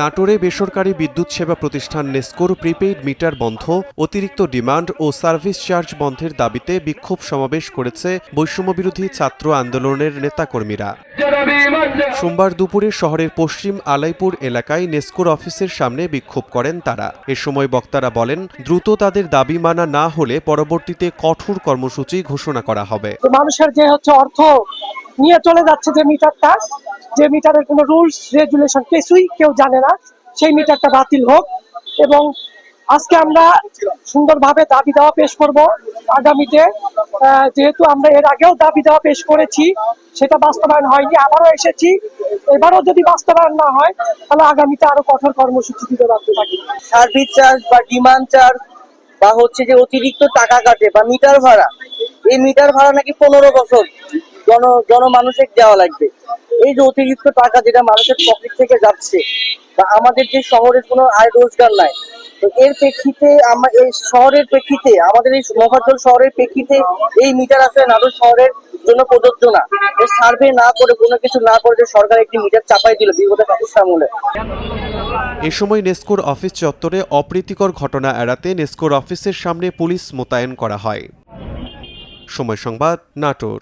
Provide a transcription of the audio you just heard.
নাটোরে বেসরকারি বিদ্যুৎ সেবা প্রতিষ্ঠান নেস্কোর প্রিপেইড মিটার বন্ধ, অতিরিক্ত ডিমান্ড ও সার্ভিস চার্জ বন্ধের দাবিতে বিক্ষোভ সমাবেশ করেছে বৈষম্যবিরোধী ছাত্র আন্দোলনের নেতাকর্মীরা। সোমবার দুপুরে শহরের পশ্চিম আলাইপুর এলাকায় নেস্কোর অফিসের সামনে বিক্ষোভ করেন তারা। এ সময় বক্তারা বলেন, দ্রুত তাদের দাবি মানা না হলে পরবর্তীতে কঠোর কর্মসূচি ঘোষণা করা হবে। মানুষের যে হচ্ছে অর্থ নিয়ে চলে যাচ্ছে যে মিটারটা, যে মিটারের কোনো রুলস, রেগুলেশন কিছুই কেউ জানে না, সেই মিটারটা বাতিল হোক এবং আজকে আমরা সুন্দরভাবে দাবি দেওয়া পেশ করব। আগামীতে যেহেতু আমরা এর আগেও দাবি দেওয়া পেশ করেছি, সেটা বাস্তবায়ন হয়নি, আবারও এসেছি। এবারও যদি বাস্তবায়ন না হয়, তাহলে আগামীতে আরও কঠোর কর্মসূচি দিতে বাধ্য থাকি। সার্ভিস চার্জ বা ডিমান্ড চার্জ বা হচ্ছে যে অতিরিক্ত টাকা কাটে বা মিটার ভাড়া, এই মিটার ভাড়া নাকি পনেরো বছর জন, জনমানুষের দেওয়া লাগবে। এই যে অতিরিক্ত টাকা যেটা মানুষের পকেট থেকে যাচ্ছে, বা আমাদের যে শহরের কোনো আয় রোজগার নাই, তো এর প্রেক্ষিতে আমরা এই শহরের প্রেক্ষিতে, আমাদের এই মফাজ্জল শহরের প্রেক্ষিতে এই মিটার আসলে নাটোর শহরের জন্য প্রযোজ্য না। সার্ভে না করে, কোনো কিছু না করে যে সরকার একটি মিটার চাপাই দিল, বিগত পঁচিশ আমলে এ সময় নেস্কোর অফিস চত্বরে অপ্রীতিকর ঘটনা এড়াতে নেস্কোর অফিসের সামনে পুলিশ মোতায়েন করা হয়। সময় সংবাদ, নাটোর।